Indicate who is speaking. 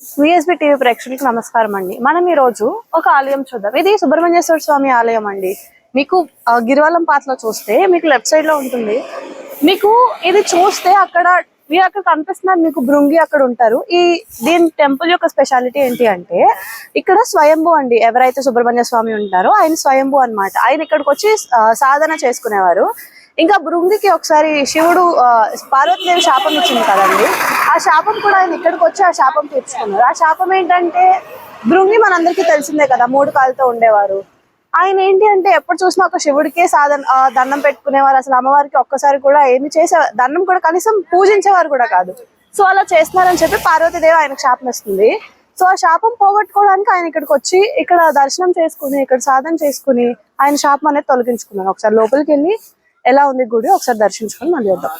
Speaker 1: VSB TV ప్రేక్షకులకు నమస్కారం అండి. మనం ఈ రోజు ఒక ఆలయం చూద్దాం. ఇది సుబ్రహ్మణ్యేశ్వర స్వామి ఆలయం అండి. మీకు గిరివాలం పాతలో చూస్తే మీకు లెఫ్ట్ సైడ్లో ఉంటుంది. మీకు ఇది చూస్తే అక్కడ మీరు అక్కడ కనిపిస్తున్నారు మీకు బృంగి అక్కడ ఉంటారు. ఈ దీని టెంపుల్ యొక్క స్పెషాలిటీ ఏంటి అంటే ఇక్కడ స్వయంభు అండి. ఎవరైతే సుబ్రహ్మణ్య స్వామి ఉంటారో ఆయన స్వయంభు అనమాట ఆయన ఇక్కడికి వచ్చి సాధన చేసుకునేవారు. ఇంకా భృంగికి ఒకసారి శివుడు ఆ, పార్వతీదేవి శాపం ఇచ్చింది కదండి. ఆ శాపం కూడా ఆయన ఇక్కడికి వచ్చి ఆ శాపం తీర్చుకున్నారు. ఆ శాపం ఏంటంటే భృంగి మనందరికీ తెలిసిందే కదా మూడు కాళ్ళతో ఉండేవారు. ఆయన ఏంటి అంటే ఎప్పుడు చూసినా ఒక శివుడికే సాధన దండం పెట్టుకునేవారు. అసలు అమ్మవారికి ఒక్కసారి కూడా ఏమి చేసే దండం కూడా కనీసం పూజించేవారు కూడా కాదు. సో అలా చేస్తున్నారని చెప్పి పార్వతీదేవి ఆయనకు శాపం ఇస్తుంది. సో ఆ శాపం పోగొట్టుకోవడానికి ఆయన ఇక్కడికి వచ్చి ఇక్కడ దర్శనం చేసుకుని ఇక్కడ సాధన చేసుకుని ఆయన శాపం అనేది తొలగించుకున్నారు. ఒకసారి లోపలికి వెళ్ళి ఎలా ఉంది గుడి? ఒకసారి దర్శించుకొని మళ్ళీ వద్దాం.